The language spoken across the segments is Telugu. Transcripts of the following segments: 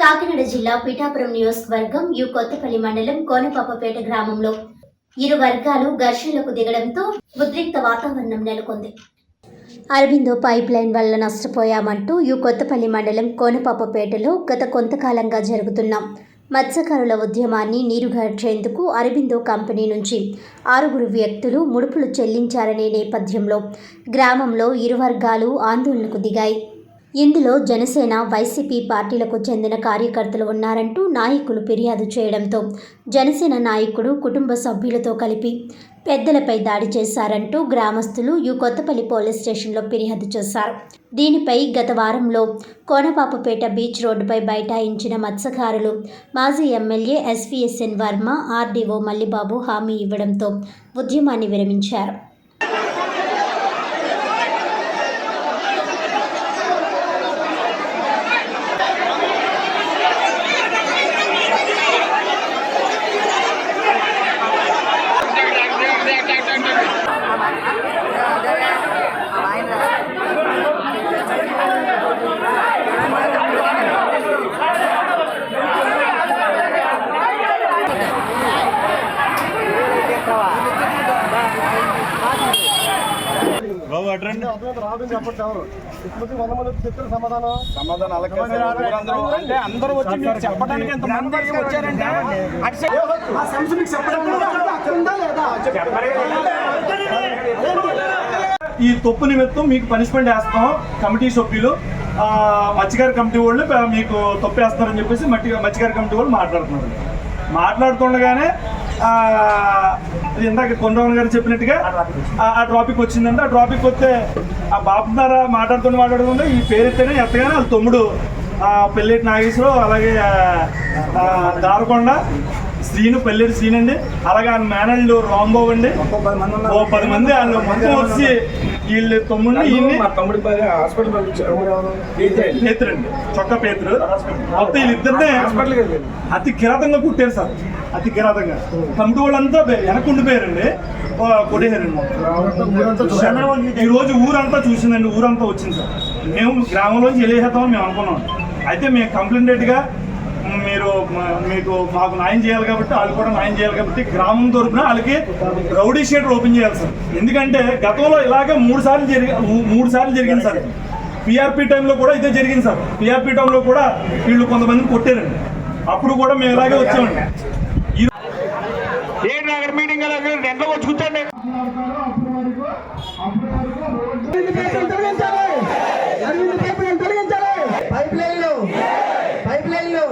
కాకినాడ జిల్లా పిఠాపురం నియోజకవర్గం యు కొత్తపల్లి మండలం కోనపాపపేట గ్రామంలో. ఇరు వర్గాలు ఘర్షణలకు దిగడంతో ఉద్రిక్త వాతావరణం నెలకొంది. అరబిందో పైప్ లైన్ వల్ల నష్టపోయామంటూ యు కొత్తపల్లి మండలం కోనపాపపేటలో గత కొంతకాలంగా జరుగుతున్నాం మత్స్యకారుల ఉద్యమాన్ని నీరుగార్చేందుకు అరబిందో కంపెనీ నుంచి ఆరుగురు వ్యక్తులు ముడుపులు చెల్లించారనే నేపథ్యంలో గ్రామంలో ఇరు వర్గాలు ఆందోళనకు దిగాయి. ఇందులో జనసేన వైసీపీ పార్టీలకు చెందిన కార్యకర్తలు ఉన్నారంటూ నాయకులు ఫిర్యాదు చేయడంతో జనసేన నాయకుడు కుటుంబ సభ్యులతో కలిపి పెద్దలపై దాడి చేశారంటూ గ్రామస్తులు యు కొత్తపల్లి పోలీస్ స్టేషన్లో ఫిర్యాదు చేశారు. దీనిపై గత వారంలో కోనపాపపేట బీచ్ రోడ్డుపై బైఠాయించిన మత్స్యకారులు మాజీ MLA SVSN Varma RDO Mallibabu హామీ ఇవ్వడంతో ఉద్యమాన్ని విరమించారు. బాబు అట్రండి సమాధానం. సమాధానం అంటే అందరూ వచ్చి చెప్పడానికి ఎంత మంది వచ్చారంటే ఆ మీకు లేదా? ఈ తప్పు నిమిత్తం మీకు పనిష్మెంట్ వేస్తాం కమిటీ సభ్యులు. ఆ, మత్స్యకార కమిటీ వాళ్ళు మీకు తప్పు వేస్తారని చెప్పేసి మట్టి మత్స్యకార కమిటీ వాళ్ళు మాట్లాడుతున్నారు. మాట్లాడుతుండగానే అది ఇందాక కొండవన్ గారు చెప్పినట్టుగా ఆ- టాపిక్ వచ్చిందంటే ఆ టాపిక్ వస్తే ఆ బాబు ద్వారా మాట్లాడుతున్న మాట్లాడుతుంటే ఈ పేరెత్తేనే ఎత్తగానే వాళ్ళ తమ్ముడు పెళ్ళేటి నాగేశ్వరరావు అలాగే దారకొండ శ్రీను పెళ్ళేటి శ్రీను అండి. అలాగే ఆయన మేనల్లు రాంబాబు అండి. ఓ పది మంది వాళ్ళు మొత్తం వచ్చి వీళ్ళు తమ్ముడిని ఈయన్ని మా తమ్ముడి హాస్పిటల్ పంపించారు పేతురండి చొక్క పేతురు. మొత్తం వీళ్ళిద్దరినే అతి కిరాతంగా కుట్టారు సార్. అతి కిరాతంగా కమిటీ వాళ్ళంతా వెనక ఉండిపోయారండి కొట్టేశారండి మొత్తం. ఈ రోజు ఊరంతా చూసిందండి. ఊరంతా వచ్చింది సార్. మేము గ్రామంలోంచి వెళ్ళేసేద్దామని మేము అనుకున్నాం. అయితే మేము కంప్లైంట్గా మీరు మీకు మాకు న్యాయం చేయాలి కాబట్టి వాళ్ళు కూడా న్యాయం చేయాలి కాబట్టి గ్రామం తరపున వాళ్ళకి రౌడీ షీటర్ ఓపెన్ చేయాలి సార్. ఎందుకంటే గతంలో ఇలాగే మూడు సార్లు జరిగి మూ- మూడు సార్లు జరిగింది సార్. పిఆర్పి టైంలో కూడా ఇదే జరిగింది సార్. పిఆర్పి టైంలో కూడా వీళ్ళు కొంతమందిని కొట్టారండి. అప్పుడు కూడా మేము ఇలాగే వచ్చామండి. ఈ ఏంటి అక్కడ మీటింగ్ ఎంట్లో వచ్చి కూర్చోండి పైప్ లైన్లు పైప్ లైన్లు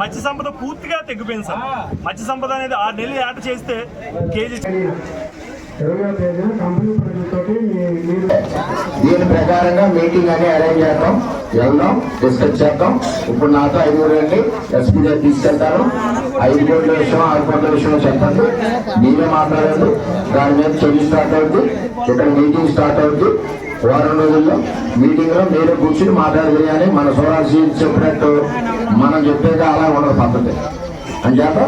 మత్స్య సంపద పూర్తిగా తగ్గిపోయింది సార్. మత్స్య సంపద అనేది ఆరు నెలలు ఆట చేస్తే కేజీ దీని ప్రకారంగా మీటింగ్ అని అరేంజ్ చేద్దాం. వెళ్దాం డిస్కస్ చేద్దాం. ఇప్పుడు నాతో ఐదుగురు రండి. ఎస్పీ గారు తీసుకెళ్తారు. ఐదు కోట్ల విషయం ఆరు కోట్ల విషయం చెప్పండి. మీరే మాట్లాడండి. దాని మీద చర్య స్టార్ట్ అవుద్ది. ఇక్కడ మీటింగ్ స్టార్ట్ అవుద్ది. వారం రోజుల్లో మీటింగ్లో మీరు కూర్చుని మాట్లాడదు కానీ మన సోరాజీ చెప్పినట్టు మనం చెప్పేది అలా ఉండదు పద్ధతి. అని చేత